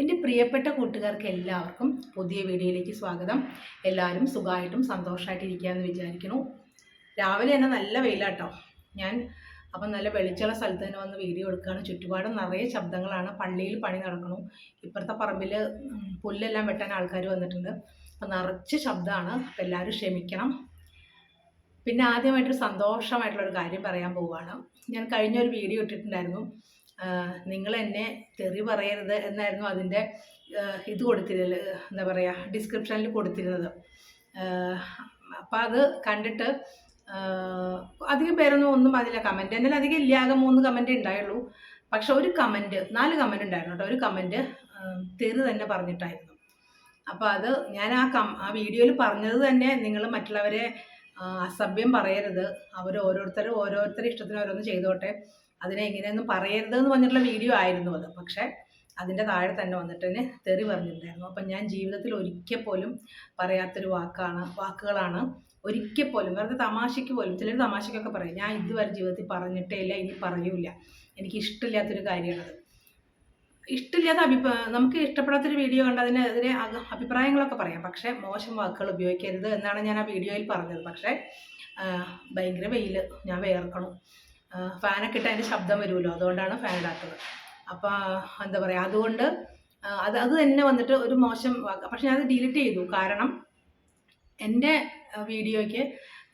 എന്റെ പ്രിയപ്പെട്ട കൂട്ടുകാർക്ക് എല്ലാവർക്കും പുതിയ വീഡിയോയിലേക്ക് സ്വാഗതം. എല്ലാവരും സുഖമായിട്ടും സന്തോഷമായിട്ട് ഇരിക്കുകയെന്ന് വിചാരിക്കുന്നു. രാവിലെ തന്നെ നല്ല വെയിലാട്ടോ. ഞാൻ അപ്പം നല്ല വെളിച്ചുള്ള സ്ഥലത്ത് തന്നെ വന്ന് വീഡിയോ എടുക്കുകയാണ്. ചുറ്റുപാടും നിറയെ ശബ്ദങ്ങളാണ്. പള്ളിയിൽ പണി നടക്കണു ഇപ്പുറത്തെ പറമ്പിൽ പുല്ലെല്ലാം വെട്ടാൻ ആൾക്കാർ വന്നിട്ടുണ്ട്. അപ്പം നിറച്ച് ശബ്ദമാണ്. അപ്പം എല്ലാവരും ക്ഷമിക്കണം. പിന്നെ ആദ്യമായിട്ടൊരു സന്തോഷമായിട്ടുള്ളൊരു കാര്യം പറയാൻ പോവുകയാണ്. ഞാൻ കഴിഞ്ഞ ഒരു വീഡിയോ ഇട്ടിട്ടുണ്ടായിരുന്നു. നിങ്ങൾ എന്നെ തെറി പറയരുത് എന്നായിരുന്നു അതിന്റെ ഇത് കൊടുത്തിരുന്നത് എന്താ പറയുക ഡിസ്ക്രിപ്ഷനിൽ കൊടുത്തിരുന്നത്. അപ്പോൾ അത് കണ്ടിട്ട് അധികം പേരൊന്നും ഒന്നും അതില്ല കമന്റ് എന്നാൽ അധികം ഇല്ല ആകെ മൂന്ന് കമന്റ് ഉണ്ടായുള്ളൂ. പക്ഷെ ഒരു കമന്റ് നാല് കമന്റ് ഉണ്ടായിരുന്നു കേട്ടോ. ഒരു കമന്റ് തെറി തന്നെ പറഞ്ഞിട്ടായിരുന്നു. അപ്പോൾ അത് ഞാൻ ആ കം ആ വീഡിയോയിൽ പറഞ്ഞത് തന്നെ നിങ്ങൾ മറ്റുള്ളവരെ അസഭ്യം പറയരുത്. അവർ ഓരോരുത്തരും ഓരോരുത്തരുടെ ഇഷ്ടത്തിന് ഓരോന്ന് ചെയ്തോട്ടെ. അതിനെ എങ്ങനെയൊന്നും പറയരുതെന്ന് പറഞ്ഞിട്ടുള്ള വീഡിയോ ആയിരുന്നു അത്. പക്ഷേ അതിന്റെ താഴെ തന്നെ വന്നിട്ട് തന്നെ തെറി പറഞ്ഞിട്ടുണ്ടായിരുന്നു. അപ്പം ഞാൻ ജീവിതത്തിൽ ഒരിക്കൽ പോലും പറയാത്തൊരു വാക്കാണ് വാക്കുകളാണ് ഒരിക്കൽ പോലും വെറുതെ തമാശയ്ക്ക് പോലും ചിലർ തമാശയ്ക്കൊക്കെ പറയും. ഞാൻ ഇതുവരെ ജീവിതത്തിൽ പറഞ്ഞിട്ടേ ഇല്ല ഇനി പറയൂല എനിക്ക് ഇഷ്ടമില്ലാത്തൊരു കാര്യമാണത്. ഇഷ്ടമില്ലാത്ത അഭിപ്രായം നമുക്ക് ഇഷ്ടപ്പെടാത്തൊരു വീഡിയോ കണ്ട് അതിനെതിരെ അതിനെ അഭിപ്രായങ്ങളൊക്കെ പറയാം. പക്ഷേ മോശം വാക്കുകൾ ഉപയോഗിക്കരുത് എന്നാണ് ഞാൻ ആ വീഡിയോയിൽ പറഞ്ഞത്. പക്ഷേ ഭയങ്കര വെയിൽ ഞാൻ വേർക്കണം ഫാനൊക്കെ ഇട്ട് അതിന്റെ ശബ്ദം വരുമല്ലോ. അതുകൊണ്ടാണ് ഫാൻ ഇടാത്തത്. അപ്പോൾ എന്താ പറയുക അതുകൊണ്ട് അത് അത് തന്നെ വന്നിട്ട് ഒരു മോശം പക്ഷെ ഞാൻ അത് ഡിലീറ്റ് ചെയ്തു. കാരണം എന്റെ വീഡിയോയ്ക്ക്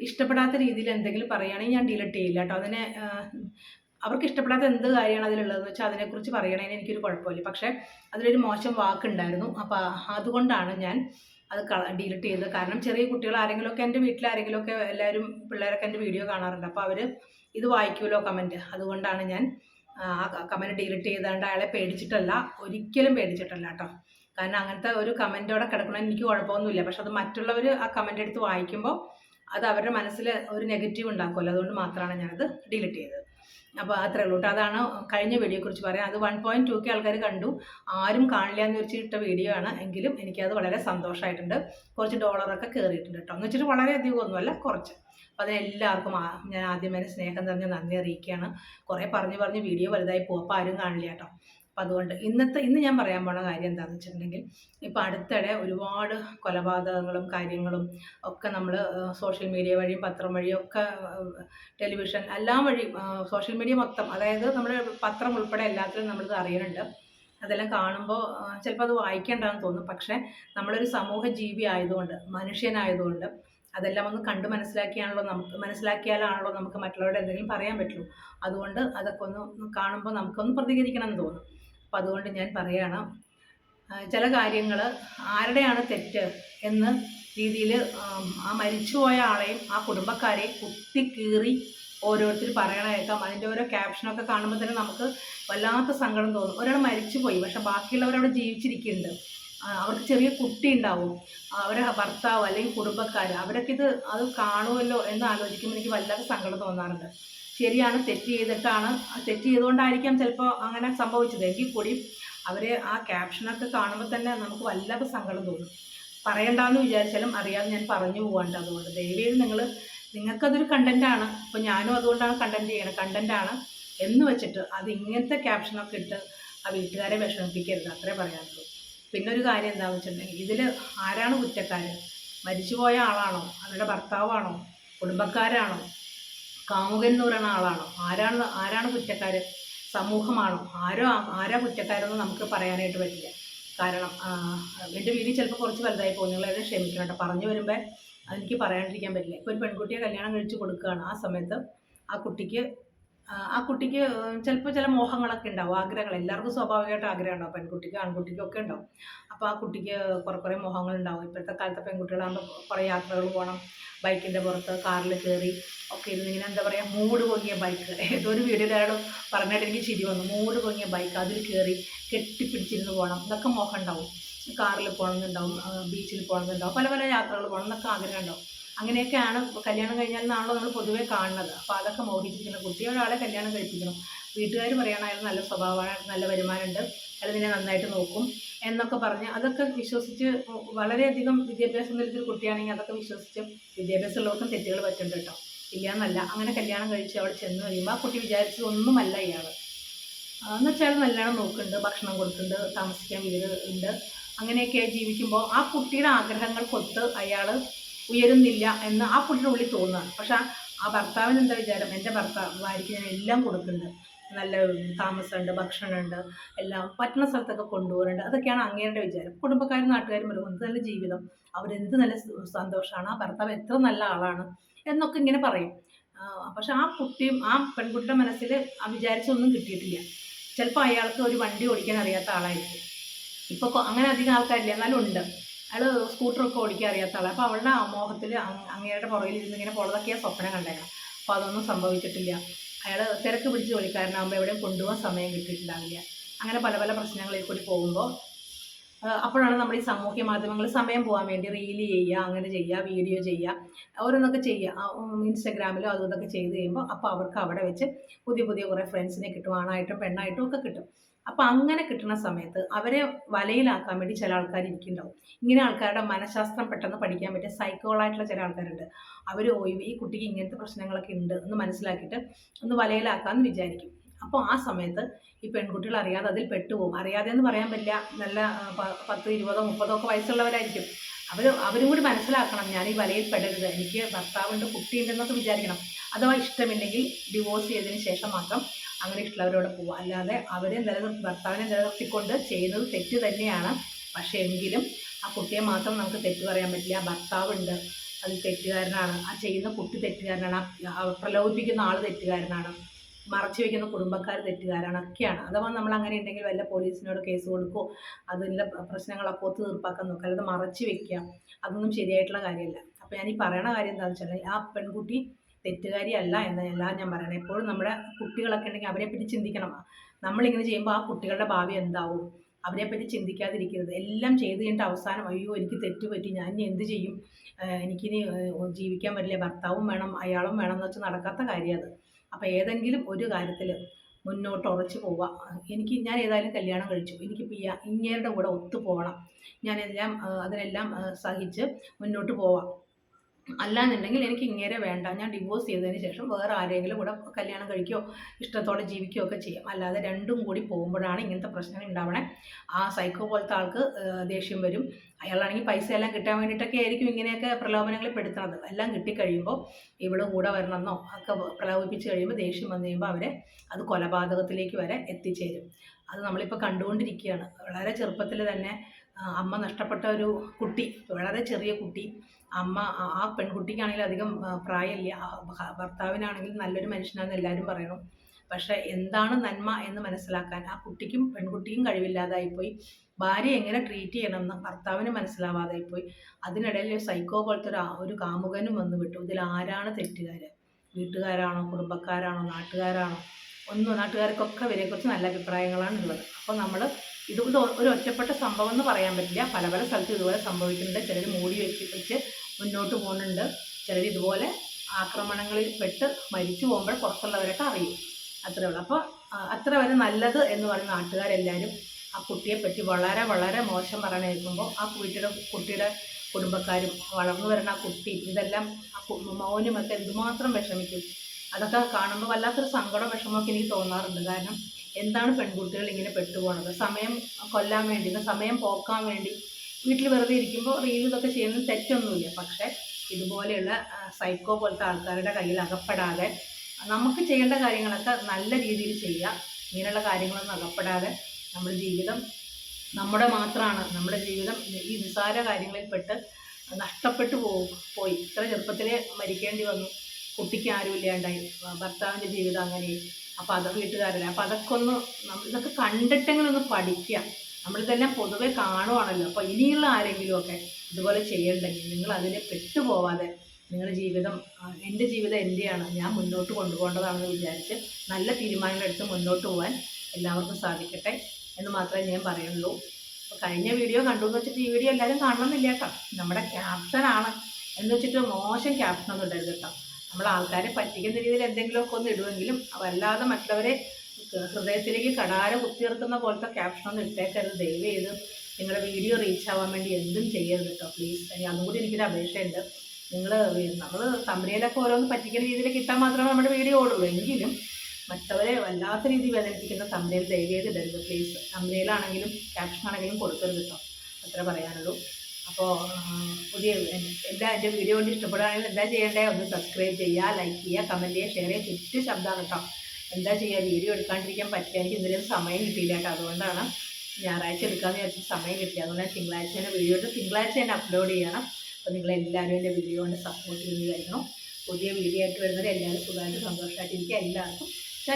ഇഷ്ടപ്പെടാത്ത രീതിയിൽ എന്തെങ്കിലും പറയുകയാണെങ്കിൽ ഞാൻ ഡിലീറ്റ് ചെയ്യില്ല കേട്ടോ. അതിനെ അവർക്ക് ഇഷ്ടപ്പെടാത്ത എന്ത് കാര്യമാണ് അതിലുള്ളതെന്ന് വെച്ചാൽ അതിനെക്കുറിച്ച് പറയണതിന് എനിക്കൊരു കുഴപ്പമില്ല. പക്ഷേ അതിലൊരു മോശം വാക്കുണ്ടായിരുന്നു. അപ്പോൾ അതുകൊണ്ടാണ് ഞാൻ അത് ഡിലീറ്റ് ചെയ്തത്. കാരണം ചെറിയ കുട്ടികൾ ആരെങ്കിലുമൊക്കെ എന്റെ വീട്ടിൽ ആരെങ്കിലുമൊക്കെ എല്ലാവരും പിള്ളേരൊക്കെ എന്റെ വീഡിയോ കാണാറുണ്ട്. അപ്പോൾ അവർ ഇത് വായിക്കുമല്ലോ കമന്റ് അതുകൊണ്ടാണ് ഞാൻ ആ കമന്റ് ഡിലീറ്റ് ചെയ്തുകൊണ്ട് അയാളെ പേടിച്ചിട്ടല്ല ഒരിക്കലും പേടിച്ചിട്ടല്ല കേട്ടോ കാരണം അങ്ങനത്തെ ഒരു കമന്റോടെ കിടക്കണം എനിക്ക് കുഴപ്പമൊന്നുമില്ല. പക്ഷെ അത് മറ്റുള്ളവർ ആ കമന്റ് എടുത്ത് വായിക്കുമ്പോൾ അത് അവരുടെ മനസ്സിൽ ഒരു നെഗറ്റീവ് ഉണ്ടാക്കുമല്ലോ അതുകൊണ്ട് മാത്രമാണ് ഞാനത് ഡിലീറ്റ് ചെയ്തത്. അപ്പോൾ അത്രേ ഉള്ളൂ കേട്ടോ അതാണ് കഴിഞ്ഞ വീഡിയോയെക്കുറിച്ച് പറയാം അത് വൺ പോയിന്റ് ടു കെ ആൾക്കാർ കണ്ടു. ആരും കാണില്ല എന്ന് വെച്ചിട്ട വീഡിയോ ആണ്. എങ്കിലും എനിക്കത് വളരെ സന്തോഷമായിട്ടുണ്ട് കുറച്ച് ഡോളറൊക്കെ കയറിയിട്ടുണ്ട് കേട്ടോ എന്ന് വെച്ചിട്ട് വളരെ അധികം ഒന്നുമല്ല കുറച്ച്. അപ്പോൾ അതിനെല്ലാവർക്കും ഞാൻ ആദ്യമേ സ്നേഹം തന്നെ നന്ദി അറിയിക്കുകയാണ്. കുറേ പറഞ്ഞു പറഞ്ഞ് വീഡിയോ വലുതായി പോകും അപ്പോൾ ആരും കാണില്ല കേട്ടോ അപ്പം അതുകൊണ്ട് ഇന്നത്തെ ഇന്ന് ഞാൻ പറയാൻ പോണ കാര്യം എന്താണെന്ന് വെച്ചിട്ടുണ്ടെങ്കിൽ ഇപ്പം അടുത്തിടെ ഒരുപാട് കൊലപാതകങ്ങളും കാര്യങ്ങളും ഒക്കെ നമ്മൾ സോഷ്യൽ മീഡിയ വഴിയും പത്രം വഴിയും ഒക്കെ ടെലിവിഷൻ എല്ലാം വഴി സോഷ്യൽ മീഡിയ മൊത്തം അതായത് നമ്മുടെ പത്രം ഉൾപ്പെടെ എല്ലാത്തിലും നമ്മളിത് അറിയുന്നുണ്ട് അതെല്ലാം കാണുമ്പോൾ ചിലപ്പോൾ അത് വായിക്കേണ്ടതെന്ന് തോന്നും. പക്ഷേ നമ്മളൊരു സമൂഹ ജീവി ആയതുകൊണ്ട് മനുഷ്യനായതുകൊണ്ട് അതെല്ലാം ഒന്ന് കണ്ട് മനസ്സിലാക്കിയാണല്ലോ നമുക്ക് മനസ്സിലാക്കിയാലാണല്ലോ നമുക്ക് മറ്റുള്ളവരുടെ എന്തെങ്കിലും പറയാൻ പറ്റുള്ളൂ. അതുകൊണ്ട് അതൊക്കെ ഒന്ന് കാണുമ്പോൾ നമുക്കൊന്ന് പ്രതികരിക്കണം എന്ന് തോന്നും. അപ്പോൾ അതുകൊണ്ട് ഞാൻ പറയുകയാണ് ആ, ചില കാര്യങ്ങൾ ആരുടെയാണ് തെറ്റ് എന്ന് രീതിയിൽ ആ മരിച്ചുപോയ ആളെയും ആ കുടുംബക്കാരെയും കുത്തി കീറി ഓരോരുത്തർ പറയണ കേൾക്കാം. അതിന്റെ ഓരോ ക്യാപ്ഷനൊക്കെ കാണുമ്പോൾ തന്നെ നമുക്ക് വല്ലാത്ത സങ്കടം തോന്നും. ഒരാൾ മരിച്ചുപോയി പക്ഷെ ബാക്കിയുള്ളവരവിടെ ജീവിച്ചിരിക്കുന്നുണ്ട്. അവർക്ക് ചെറിയ കുട്ടി ഉണ്ടാവും. അവരെ ഭർത്താവ് അല്ലെങ്കിൽ കുടുംബക്കാർ അവരൊക്കെ ഇത് അത് കാണുമല്ലോ എന്ന് ആലോചിക്കുമ്പോൾ എനിക്ക് വല്ലാത്ത സങ്കടം തോന്നാറുണ്ട്. ശരിയാണ് തെറ്റ് ചെയ്തിട്ടാണ്. തെറ്റ് ചെയ്തുകൊണ്ടായിരിക്കാം ചിലപ്പോൾ അങ്ങനെ സംഭവിച്ചത്. എങ്കിൽ കൂടി അവർ ആ ക്യാപ്ഷനൊക്കെ കാണുമ്പോൾ തന്നെ നമുക്ക് വല്ലാത്ത സങ്കടം തോന്നും. പറയണ്ടെന്ന് വിചാരിച്ചാലും അറിയാതെ ഞാൻ പറഞ്ഞു പോകാണ്ട് അതുകൊണ്ട്. ദയവേത് നിങ്ങൾ നിങ്ങൾക്കതൊരു കണ്ടന്റാണ് അപ്പോൾ ഞാനും അതുകൊണ്ടാണ് കണ്ടന്റ് ചെയ്യണത് കണ്ടന്റാണ് എന്ന് വെച്ചിട്ട് അത് ഇങ്ങനത്തെ ക്യാപ്ഷനൊക്കെ ഇട്ട് ആ വീട്ടുകാരെ വിഷമിപ്പിക്കരുത്. അത്രേ പറയാനുള്ളൂ. പിന്നെ ഒരു കാര്യം എന്താണെന്ന് വെച്ചിട്ടുണ്ടെങ്കിൽ ഇതിൽ ആരാണ് കുറ്റക്കാരൻ? മരിച്ചുപോയ ആളാണോ? അവരുടെ ഭർത്താവാണോ? കുടുംബക്കാരാണോ? കാമുകൻ എന്ന് പറയുന്ന ആളാണോ? ആരാണ് ആരാണ് കുറ്റക്കാർ സമൂഹമാണോ? ആരോ ആരാ കുറ്റക്കാരെന്ന് നമുക്ക് പറയാനായിട്ട് പറ്റില്ല. കാരണം എന്റെ വീട് ചിലപ്പോൾ കുറച്ച് വലുതായി പോകും നിങ്ങളത് ക്ഷമിക്കണം കേട്ടോ. പറഞ്ഞു വരുമ്പോൾ അതെനിക്ക് പറയാണ്ടിരിക്കാൻ പറ്റില്ല. ഇപ്പോൾ ഒരു പെൺകുട്ടിയെ കല്യാണം കഴിച്ച് കൊടുക്കുകയാണ് ആ സമയത്ത് ആ കുട്ടിക്ക് ആ, കുട്ടിക്ക് ചിലപ്പോൾ ചില മോഹങ്ങളൊക്കെ ഉണ്ടാവും ആഗ്രഹങ്ങൾ എല്ലാവർക്കും സ്വാഭാവികമായിട്ട് ആഗ്രഹം ഉണ്ടാവും പെൺകുട്ടിക്ക് ആൺകുട്ടിക്കും ഒക്കെ ഉണ്ടാവും അപ്പോൾ ആ കുട്ടിക്ക് കുറേ കുറേ മോഹങ്ങൾ ഉണ്ടാവും ഇപ്പോഴത്തെ കാലത്തെ പെൺകുട്ടികളാകുമ്പോൾ കുറേ യാത്രകൾ പോകണം ബൈക്കിന്റെ പുറത്ത് കാറിൽ കയറി ഒക്കെ ഇരുന്ന് ഇങ്ങനെ എന്താ പറയുക മൂട് പൊങ്ങിയ ബൈക്ക്. ഏതോ ഒരു വീഡിയോയിൽ അയാൾ പറഞ്ഞിട്ട് എനിക്ക് ചിരി വന്നു. മൂട് പൊങ്ങിയ ബൈക്ക്. അതിൽ കയറി കെട്ടിപ്പിടിച്ചിരുന്ന് പോകണം ഇതൊക്കെ മോഹം ഉണ്ടാവും കാറിൽ പോകണമെന്നുണ്ടാവും ബീച്ചിൽ പോകണമെന്നുണ്ടാവും പല പല യാത്രകൾ പോകണം എന്നൊക്കെ ആഗ്രഹം ഉണ്ടാവും അങ്ങനെയൊക്കെയാണ് കല്യാണം കഴിഞ്ഞാലെന്നാണല്ലോ നമ്മൾ പൊതുവെ കാണുന്നത്. അപ്പോൾ അതൊക്കെ മോഹിച്ചിരിക്കുന്ന കുട്ടി ഒരാളെ കല്യാണം കഴിപ്പിക്കണം. വീട്ടുകാർ പറയണം അയാൾ നല്ല സ്വഭാവമാണ് നല്ല വരുമാനമുണ്ട്. അയാൾ നിന്നെ നന്നായിട്ട് നോക്കും എന്നൊക്കെ പറഞ്ഞ് അതൊക്കെ വിശ്വസിച്ച് വളരെയധികം വിദ്യാഭ്യാസം നൽകിയൊരു കുട്ടിയാണെങ്കിൽ അതൊക്കെ വിശ്വസിച്ച് വിദ്യാഭ്യാസം ഉള്ളവർക്കും തെറ്റുകൾ പറ്റുന്നുണ്ട് കേട്ടോ. ഇല്ല എന്നല്ല അങ്ങനെ കല്യാണം കഴിച്ച് അവിടെ ചെന്ന് കഴിയുമ്പോൾ ആ കുട്ടി വിചാരിച്ചത് ഒന്നുമല്ല ഇയാൾ എന്ന് വെച്ചാൽ നല്ലോണം നോക്കുന്നുണ്ട് ഭക്ഷണം കൊടുക്കുന്നുണ്ട് താമസിക്കാൻ വീട് ഉണ്ട്. അങ്ങനെയൊക്കെ ജീവിക്കുമ്പോൾ ആ കുട്ടിയുടെ ആഗ്രഹങ്ങൾക്കൊത്ത് അയാൾ ഉയരുന്നില്ല എന്ന് ആ കുട്ടിയുടെ ഉള്ളിൽ തോന്നുകയാണ്. പക്ഷെ ആ ഭർത്താവിന് എന്താ വിചാരം? എന്റെ ഭർത്താവ് ഭാര്യയ്ക്ക് ഞാൻ എല്ലാം കൊടുക്കുന്നുണ്ട്. നല്ല താമസമുണ്ട് ഭക്ഷണമുണ്ട് എല്ലാം പറ്റുന്ന സ്ഥലത്തൊക്കെ കൊണ്ടുപോകുന്നുണ്ട്. അതൊക്കെയാണ് അങ്ങേരുടെ വിചാരം. കുടുംബക്കാരും നാട്ടുകാരും എന്ത് നല്ല ജീവിതം. അവരെന്ത് നല്ല സന്തോഷമാണ്. ആ ഭർത്താവ് എത്ര നല്ല ആളാണ് എന്നൊക്കെ ഇങ്ങനെ പറയും. പക്ഷെ ആ കുട്ടിയും ആ പെൺകുട്ടിയുടെ മനസ്സിൽ ആ വിചാരിച്ചൊന്നും കിട്ടിയിട്ടില്ല. ചിലപ്പോൾ അയാൾക്ക് ഒരു വണ്ടി ഓടിക്കാൻ അറിയാത്ത ആളായിരിക്കും. ഇപ്പോൾ അങ്ങനെ അധികം ആൾക്കാരില്ല. എന്നാലും ഉണ്ട്. അയാൾ സ്കൂട്ടറൊക്കെ ഓടിക്കാൻ അറിയാത്ത ആളാണ് അപ്പോൾ അവളുടെ മോഹത്തിൽ അങ്ങേരുടെ പുറകിൽ ഇരുന്ന് ഇങ്ങനെ സ്വപ്നം കണ്ടേക്കണം. അപ്പോൾ അതൊന്നും സംഭവിച്ചിട്ടില്ല. അയാൾ തിരക്ക് പിടിച്ച് ജോലിക്കാരനാകുമ്പോൾ എവിടെയും കൊണ്ടുപോകാൻ സമയം കിട്ടിയിട്ടുണ്ടാവില്ല. അങ്ങനെ പല പല പ്രശ്നങ്ങളിൽ കൂടി പോകുമ്പോൾ അപ്പോഴാണ് നമ്മൾ ഈ സാമൂഹ്യ മാധ്യമങ്ങൾ സമയം പോകാൻ വേണ്ടി റീൽ ചെയ്യുക അങ്ങനെ ചെയ്യുക വീഡിയോ ചെയ്യുക ഓരോന്നൊക്കെ ചെയ്യുക. ഇൻസ്റ്റഗ്രാമിലോ അതും ഇതൊക്കെ ചെയ്ത് കഴിയുമ്പോൾ അപ്പോൾ അവർക്ക് അവിടെ വെച്ച് പുതിയ പുതിയ കുറേ ഫ്രണ്ട്സിനെ കിട്ടും ആണായിട്ടും പെണ്ണായിട്ടും ഒക്കെ കിട്ടും. അപ്പോൾ അങ്ങനെ കിട്ടുന്ന സമയത്ത് അവരെ വലയിലാക്കാൻ വേണ്ടി ചില ആൾക്കാർ ഇരിക്കുന്നുണ്ടാവും. ഇങ്ങനെ ആൾക്കാരുടെ മനഃശാസ്ത്രം പെട്ടെന്ന് പഠിക്കാൻ പറ്റിയ സൈക്കോളായിട്ടുള്ള ചില ആൾക്കാരുണ്ട്. അവർ ഈ കുട്ടിക്ക് ഇങ്ങനത്തെ പ്രശ്നങ്ങളൊക്കെ ഉണ്ട് എന്ന് മനസ്സിലാക്കിയിട്ട് ഒന്ന് വലയിലാക്കാമെന്ന് വിചാരിക്കും. അപ്പോൾ ആ സമയത്ത് ഈ പെൺകുട്ടികൾ അറിയാതെ അതിൽ പെട്ടുപോകും. അറിയാതെ എന്ന് പറയാൻ പറ്റില്ല. നല്ല പത്ത് ഇരുപതോ മുപ്പതോ ഒക്കെ വയസ്സുള്ളവരായിരിക്കും. അവർ അവരും കൂടി മനസ്സിലാക്കണം ഞാൻ ഈ വലയിൽ പെടരുത്. എനിക്ക് ഭർത്താവുണ്ട് കുട്ടിയുണ്ടെന്നൊക്കെ വിചാരിക്കണം. അഥവാ ഇഷ്ടമില്ലെങ്കിൽ ഡിവോഴ്സ് ചെയ്തതിന് ശേഷം മാത്രം അങ്ങനെ ഇഷ്ടമുള്ളവരോട് പോവുക. അല്ലാതെ അവരെ നിലനിർത്തി ഭർത്താവിനെ നിലനിർത്തിക്കൊണ്ട് ചെയ്യുന്നത് തെറ്റ് തന്നെയാണ്. പക്ഷേ എങ്കിലും ആ കുട്ടിയെ മാത്രം നമുക്ക് തെറ്റ് പറയാൻ പറ്റില്ല. ഭർത്താവുണ്ട് അത് തെറ്റുകാരനാണ്. ആ ചെയ്യുന്ന കുട്ടി തെറ്റുകാരനാണ്. പ്രലോഭിപ്പിക്കുന്ന ആൾ തെറ്റുകാരനാണ്. മറച്ചു വയ്ക്കുന്ന കുടുംബക്കാർ തെറ്റുകാരാണ് ഒക്കെയാണ്. അഥവാ നമ്മൾ അങ്ങനെ ഉണ്ടെങ്കിൽ വല്ല പോലീസിനോട് കേസ് കൊടുക്കുകയോ അതിന്റെ പ്രശ്നങ്ങളൊക്കെ ഒത്തു തീർപ്പാക്കാൻ നോക്കുക അല്ലാതെ മറച്ചു വെക്കുക അതൊന്നും ശരിയായിട്ടുള്ള കാര്യമല്ല. അപ്പോൾ ഞാൻ ഈ പറയണ കാര്യം എന്താണെന്ന് വെച്ചാൽ ആ പെൺകുട്ടി തെറ്റുകാരിയല്ല എന്നല്ല ഞാൻ പറയണത് എപ്പോഴും നമ്മുടെ കുട്ടികളൊക്കെ ഉണ്ടെങ്കിൽ അവരെ പറ്റി ചിന്തിക്കണം. നമ്മളിങ്ങനെ ചെയ്യുമ്പോൾ ആ കുട്ടികളുടെ ഭാവി എന്താവും? അവരെപ്പറ്റി പറ്റി ചിന്തിക്കാതിരിക്കരുത്. എല്ലാം ചെയ്ത് കഴിഞ്ഞിട്ട് അവസാനം അയ്യോ എനിക്ക് തെറ്റ് പറ്റി ഞാൻ എന്ത് ചെയ്യും? എനിക്കിനി ജീവിക്കാൻ പറ്റില്ല ഭർത്താവും വേണം അയാളും വേണം എന്ന് വെച്ചാൽ നടക്കാത്ത കാര്യം അത്. അപ്പോൾ ഏതെങ്കിലും ഒരു കാര്യത്തിൽ മുന്നോട്ട് ഉറച്ചു പോവുക. എനിക്ക് ഞാൻ ഏതായാലും കല്യാണം കഴിച്ചു. എനിക്ക് പിയ ഇങ്ങേരുടെ കൂടെ ഒത്തു പോകണം. ഞാനെല്ലാം അതിനെല്ലാം സഹിച്ച് മുന്നോട്ട് പോവാം. അല്ലാന്നുണ്ടെങ്കിൽ എനിക്ക് ഇങ്ങനെ വേണ്ട. ഞാൻ ഡിവോഴ്സ് ചെയ്തതിന് ശേഷം വേറെ ആരെങ്കിലും കൂടെ കല്യാണം കഴിക്കുകയോ ഇഷ്ടത്തോടെ ജീവിക്കുകയോ ഒക്കെ ചെയ്യാം. അല്ലാതെ രണ്ടും കൂടി പോകുമ്പോഴാണ് ഇങ്ങനത്തെ പ്രശ്നങ്ങൾ ഉണ്ടാവണേ. ആ സൈക്കോ പോലത്തെ ആൾക്ക് ദേഷ്യം വരും. അയാളാണെങ്കിൽ പൈസ എല്ലാം കിട്ടാൻ വേണ്ടിയിട്ടൊക്കെ ആയിരിക്കും ഇങ്ങനെയൊക്കെ പ്രലോഭനങ്ങളിൽ പെടുത്തുന്നത്. എല്ലാം കിട്ടിക്കഴിയുമ്പോൾ ഇവൾ കൂടെ വരണമെന്നോ ഒക്കെ പ്രലോഭിപ്പിച്ച് കഴിയുമ്പോൾ ദേഷ്യം വന്നു കഴിയുമ്പോൾ അവരെ അത് കൊലപാതകത്തിലേക്ക് വരെ എത്തിച്ചേരും. അത് നമ്മളിപ്പോൾ കണ്ടുകൊണ്ടിരിക്കുകയാണ്. വളരെ ചെറുപ്പത്തിൽ തന്നെ അമ്മ നഷ്ടപ്പെട്ട ഒരു കുട്ടി വളരെ ചെറിയ കുട്ടി അമ്മ ആ- പെൺകുട്ടിക്കാണെങ്കിൽ അധികം പ്രായമില്ല. ഭർത്താവിനാണെങ്കിൽ നല്ലൊരു മനുഷ്യനാണെന്ന് എല്ലാവരും പറയണം. പക്ഷെ എന്താണ് നന്മ എന്ന് മനസ്സിലാക്കാൻ ആ കുട്ടിക്കും പെൺകുട്ടിക്കും കഴിവില്ലാതായിപ്പോയി. ഭാര്യ എങ്ങനെ ട്രീറ്റ് ചെയ്യണം എന്ന് ഭർത്താവിന് മനസ്സിലാവാതായിപ്പോയി. അതിനിടയിൽ സൈക്കോ പോലത്തെ ഒരു ഒരു കാമുകനും വന്നു വിട്ടു. ഇതിൽ ആരാണ് തെറ്റുകാർ വീട്ടുകാരാണോ? കുടുംബക്കാരാണോ? നാട്ടുകാരാണോ? ഒന്നും നാട്ടുകാർക്കൊക്കെ കുറച്ച് നല്ല അഭിപ്രായങ്ങളാണ് ഉള്ളത്. അപ്പോൾ നമ്മൾ ഇത് ഒരു ഒറ്റപ്പെട്ട സംഭവം എന്ന് പറയാൻ പറ്റില്ല. പല പല സ്ഥലത്തും ഇതുപോലെ സംഭവിക്കുന്നുണ്ട്. ചിലർ മൂടി വെച്ച് വെച്ച് മുന്നോട്ട് പോകുന്നുണ്ട്. ചിലർ ഇതുപോലെ ആക്രമണങ്ങളിൽ പെട്ട് മരിച്ചു പോകുമ്പോൾ പുറത്തുള്ളവരൊക്കെ അറിയും. അത്രേ ഉള്ളൂ. അപ്പോൾ അത്ര വരെ നല്ലത് എന്ന് പറയുന്ന നാട്ടുകാരെല്ലാവരും ആ കുട്ടിയെ പറ്റി വളരെ വളരെ മോശം പറയണ കേൾക്കുമ്പോൾ ആ കുട്ടിയുടെ കുട്ടിയുടെ കുടുംബക്കാരും വളർന്നു വരുന്ന ആ കുട്ടി ഇതെല്ലാം ആ മൗനുമൊക്കെ എന്തുമാത്രം വിഷമിക്കും? അതൊക്കെ കാണുമ്പോൾ വല്ലാത്തൊരു സങ്കടം വിഷമമൊക്കെ എനിക്ക് തോന്നാറുണ്ട്. കാരണം എന്താണ് പെൺകുട്ടികൾ ഇങ്ങനെ പെട്ടുപോകുന്നത് സമയം കൊല്ലാൻ വേണ്ടി സമയം പോക്കാൻ വേണ്ടി വീട്ടിൽ വെറുതെ ഇരിക്കുമ്പോൾ റീൽ ഇതൊക്കെ ചെയ്യുന്നത് തെറ്റൊന്നുമില്ല. പക്ഷേ ഇതുപോലെയുള്ള സൈക്കോ പോലത്തെ ആൾക്കാരുടെ കയ്യിൽ അകപ്പെടാതെ നമുക്ക് ചെയ്യേണ്ട കാര്യങ്ങളൊക്കെ നല്ല രീതിയിൽ ചെയ്യുക. ഇങ്ങനെയുള്ള കാര്യങ്ങളൊന്നും അകപ്പെടാതെ നമ്മുടെ ജീവിതം നമ്മുടെ മാത്രമാണ് നമ്മുടെ ജീവിതം ഈ നിസ്സാര കാര്യങ്ങളിൽപ്പെട്ട് നഷ്ടപ്പെട്ടു പോകും പോയി. ഇത്ര ചെറുപ്പത്തിലേ മരിക്കേണ്ടി വന്നു. കുട്ടിക്ക് ആരുമില്ലാണ്ടായി. ഭർത്താവിന്റെ ജീവിതം അങ്ങനെ. അപ്പോൾ അത് വീട്ടുകാരല്ലേ. അപ്പോൾ അതൊക്കെ ഒന്ന് ഇതൊക്കെ കണ്ടിട്ടെങ്കിലും ഒന്ന് പഠിക്കുക. നമ്മളിതെല്ലാം പൊതുവെ കാണുവാണല്ലോ. അപ്പോൾ ഇനിയുള്ള ആരെങ്കിലുമൊക്കെ ഇതുപോലെ ചെയ്യണ്ടെങ്കിൽ നിങ്ങൾ അതിനെ പെട്ടുപോവാതെ നിങ്ങളുടെ ജീവിതം എന്റെ ജീവിതം എന്റെയാണ്. ഞാൻ മുന്നോട്ട് കൊണ്ടുപോകേണ്ടതാണെന്ന് വിചാരിച്ച് നല്ല തീരുമാനങ്ങളെടുത്ത് മുന്നോട്ട് പോകാൻ എല്ലാവർക്കും സാധിക്കട്ടെ എന്ന് മാത്രമേ ഞാൻ പറയുള്ളൂ. അപ്പോൾ കഴിഞ്ഞ വീഡിയോ കണ്ടു എന്ന് വെച്ചിട്ട് ഈ വീഡിയോ എല്ലാവരും കാണണമെന്നില്ല കേട്ടോ. നമ്മുടെ ക്യാപ്ഷനാണ് എന്ന് വെച്ചിട്ട് മോശം ക്യാപ്ഷനൊന്നും ഇടരുത് കേട്ടോ. നമ്മൾ ആൾക്കാരെ പറ്റിക്കുന്ന രീതിയിൽ എന്തെങ്കിലുമൊക്കെ ഒന്ന് ഇടുമെങ്കിലും വല്ലാതെ മറ്റുള്ളവരെ ഹൃദയത്തിലേക്ക് കടാര കുത്തിയർത്തുന്ന പോലത്തെ ക്യാപ്ഷനൊന്നും ഇട്ടേക്കരുത്. ദയവ് ചെയ്ത് നിങ്ങളുടെ വീഡിയോ റീച്ച് ആവാൻ വേണ്ടി എന്തും ചെയ്യരുത് കേട്ടോ പ്ലീസ് ഇനി അതുകൂടി എനിക്കൊരു അപേക്ഷയുണ്ട്. നിങ്ങൾ നമ്മൾ തമ്പനിയിലൊക്കെ ഓരോന്ന് പറ്റിക്കുന്ന രീതിയിൽ കിട്ടാൻ മാത്രമേ നമ്മുടെ വീഡിയോ ഓടുള്ളൂ. എങ്കിലും മറ്റവരെ വല്ലാത്ത രീതിയിൽ വേദനിപ്പിക്കുന്ന തമ്പനിയിൽ ദയവ് ചെയ്ത് ഇടരുത്. പ്ലീസ് തമ്പനിയിലാണെങ്കിലും ക്യാപ്ഷൻ ആണെങ്കിലും കൊടുക്കരുത് കേട്ടോ അത്ര പറയാനുള്ളൂ. അപ്പോൾ പുതിയ എന്താ എന്റെ വീഡിയോ കൊണ്ട് ഇഷ്ടപ്പെടുകയാണെങ്കിൽ എന്താ ചെയ്യേണ്ടത് ഒന്ന് സബ്സ്ക്രൈബ് ചെയ്യുക ലൈക്ക് ചെയ്യുക കമന്റ് ചെയ്യുക ഷെയർ ചെയ്യുക. ചുറ്റും ശബ്ദമാണ് കേട്ടോ എന്താ ചെയ്യുക വീഡിയോ എടുക്കാണ്ടിരിക്കാൻ പറ്റില്ല. എനിക്ക് ഇന്നലെ സമയം കിട്ടിയില്ല കേട്ടോ. അതുകൊണ്ടാണ് ഞായറാഴ്ച എടുക്കാമെന്ന് വിചാരിച്ചിട്ട് സമയം കിട്ടില്ല അതുകൊണ്ട് തിങ്കളാഴ്ച തന്നെ വീഡിയോ എടുത്ത് തിങ്കളാഴ്ച തന്നെ അപ്ലോഡ് ചെയ്യണം. അപ്പോൾ നിങ്ങളെല്ലാവരും എന്റെ വീഡിയോ കൊണ്ട് സപ്പോർട്ട് ചെയ്യുന്നത് കഴിഞ്ഞു പുതിയ വീഡിയോ ആയിട്ട് വരുന്നത് എല്ലാവരും സുഖമായിട്ട് സന്തോഷമായിട്ട് എനിക്ക് എല്ലാവർക്കും ചാ